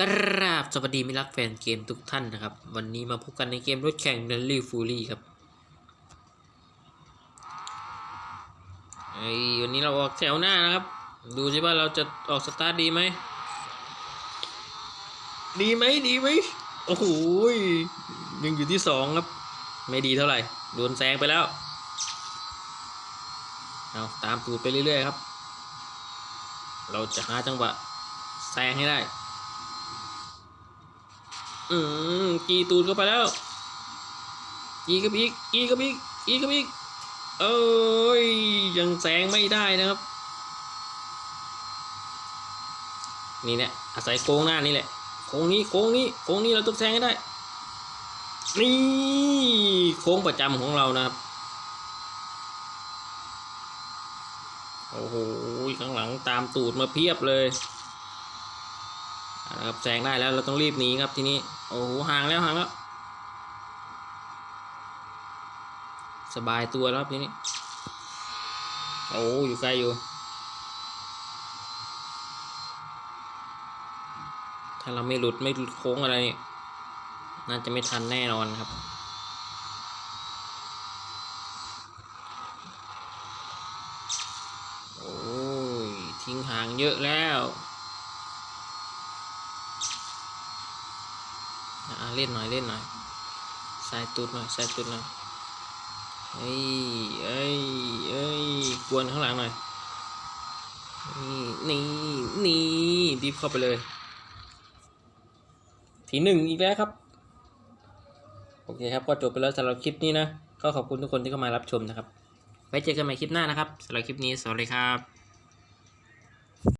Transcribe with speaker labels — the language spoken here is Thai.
Speaker 1: กราบสวัสดีมิรักแฟนเกมทุกท่านนะครับ วันนี้มาพบกันในเกมรถแข่ง r a l l y Fury ครับไอ้วันนี้เราออกแถวหน้านะครับ ดูสิว่าเราจะออกสตาร์ทดีไหม ดีไหมดีไหมโอ้โหยยังอยู่ที่สองครับ ไม่ดีเท่าไหร่ โดนแซงไปแล้ว เอาตามตูดไปเรื่อยๆครับ เราจะหาจังหวะแซงให้ได้ อืมกีตูดเข้าไปแล้วกีกับอีกกีกับอีกกีกับอีกเอ้ยยังแซงไม่ได้นะครับ นี่เนี่ยอาศัยโค้งหน้านี่แหละโค้งนี้โค้งนี้โค้งนี้เราต้องแซงให้ได้นี่โค้งประจำของเรานะครับโอ้โหข้างหลังตามตูดมาเพียบเลย นะครับแซงได้แล้วเราต้องรีบหนีครับทีนี้โอ้โหห่างแล้วห่างแล้วสบายตัวแล้วครับทีนี้โอ้อยู่ไกลอยู่ ถ้าเราไม่หลุดไม่หลุดโค้งอะไรนี่น่าจะไม่ทันแน่นอนครับโอ้ยทิ้งห่างเยอะแล้วอะ เล่นหน่อยเล่นหน่อยใส่ตุดหน่อยใส่ตุดหน่อยเอ้ยเอ้ยเอ้ยกวนข้างหลังหน่อยนี่นี่นี่รีบเข้าไปเลย ทีหนึ่งอีกแล้วครับ โอเคครับ ก็จบไปแล้วสำหรับคลิปนี้นะ ก็ขอบคุณทุกคนที่เข้ามารับชมนะครับ ไว้เจอกันใหม่คลิปหน้านะครับสำหรับคลิปนี้ สวัสดีครับ